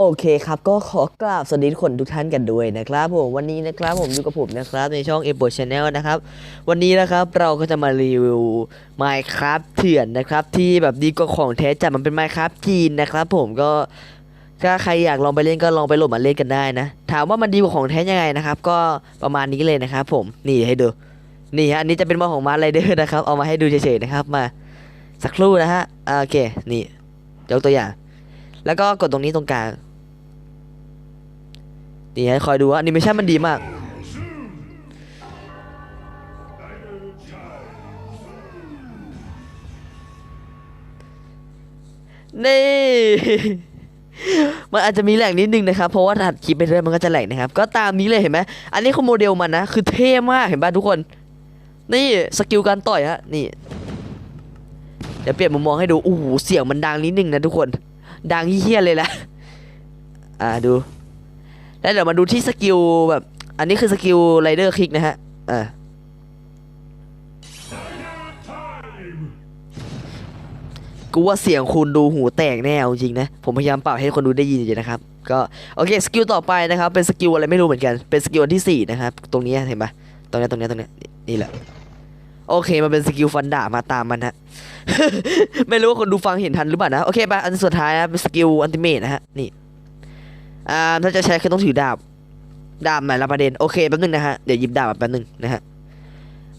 โอเคครับ ก็ขอกราบสวัสดีทุกคนทุกท่านกันด้วยนะครับผมวันนี้นะครับผมอยู่กับผมนะครับในช่อง e p o Channel นะครับ วันนี้นะครับเราก็จะมารีวิว Minecraft เถื่อนนะครับ ที่แบบดีกว่าของแท้จัดมันเป็น Minecraft จีนนะครับผมก็ถ้าใครอยากลองไปเล่นก็ลองไปโหลดมาเล่นกันได้นะ ถามว่ามันดีกว่าของแท้ยังไงนะครับ ก็ประมาณนี้เลยนะครับผมนี่ให้ดูนี่ฮะอันนี้จะเป็นมอของมาร์ไรเดอร์นะครับเอามาให้ดูเฉยๆนะครับมาสักครู่นะฮะโอเคนี่ยกตัวอย่าง แล้วก็กดตรงนี้ตรงกลาง นี่ให้คอยดูว่าแอนิเมชันมันดีมาก นี่ มันอาจจะมีแหลกนิดนึงนะครับ เพราะว่าถัดคลิปไปเรื่อยมันก็จะแหลกนะครับ ก็ตามนี้เลยเห็นไหมอันนี้คือโมเดลมันนะ คือเท่มากเห็นป่ะทุกคน นี่สกิลการต่อยฮะ นี่ เดี๋ยวเปลี่ยนมุมมองให้ดู โอ้โห เสียงมันดังนิดนึงนะทุกคน ดังเฮี้ยเลยแหละ อ่าดู แล้วเดี๋ยวมาดูที่สกิลแบบ อันนี้คือสกิลไรเดอร์คลิกนะฮะอ่ากูว่าเสียงคุณดูหูแตกแน่จริงนะ ผมพยายามเปรับให้คนดูได้ยินอยู่นะครับ ก็โอเคสกิลต่อไปนะครับ เป็นสกิลอะไรไม่รู้เหมือนกัน เป็นสกิลอันที่สี่นะครับ ตรงนี้เห็นปะตรงนี้ตรงนี้ตรงนี้นี่นี่แหละ โอเคมันเป็นสกิลฟันดาบมาตามมันฮะ ไม่รู้ว่าคนดูฟังเห็นทันหรือเปล่านะ โอเคไปอันสุดท้ายนะเป็นสกิลอันติเมทนะฮะ นี่ อ่าถ้าจะใช้คือต้องถือดาบ ดาบหมละประเด็นโอเคแป๊บนึงนะฮะ เดี๋ยวหยิบดาบมาแป๊บนึงนะฮะ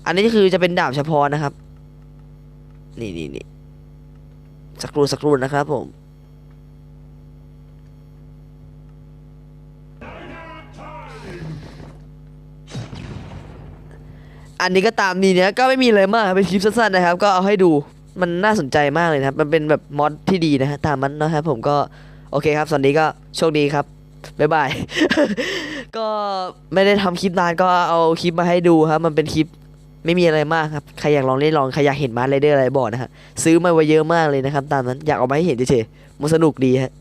อันนี้คือจะเป็นดาบเฉพาะนะครับ นี่นี่นี่สักครู่สักครู่นะครับผมอันนี้ก็ตามนี้เนี่ยก็ไม่มีอะไรมากเป็นคลิปสั้นๆนะครับ ก็เอาให้ดูมันน่าสนใจมากเลยนะครับ มันเป็นแบบมอดที่ดีนะฮะตามมันนะครับผมก็โอเคครับสวัสดีก็โชคดีครับ บ๊ายบาย ก็ไม่ได้ทำคลิปนานก็เอาคลิปมาให้ดูครับ มันเป็นคลิปไม่มีอะไรมากครับ ใครอยากลองเล่นลอง ใครอยากเห็นมาร์ไรเดอร์อะไรบอกนะฮะ ซื้อมาไว้เยอะมากเลยนะครับ ตามนั้น อยากเอามาให้เห็นเฉยๆมันสนุกดีฮะ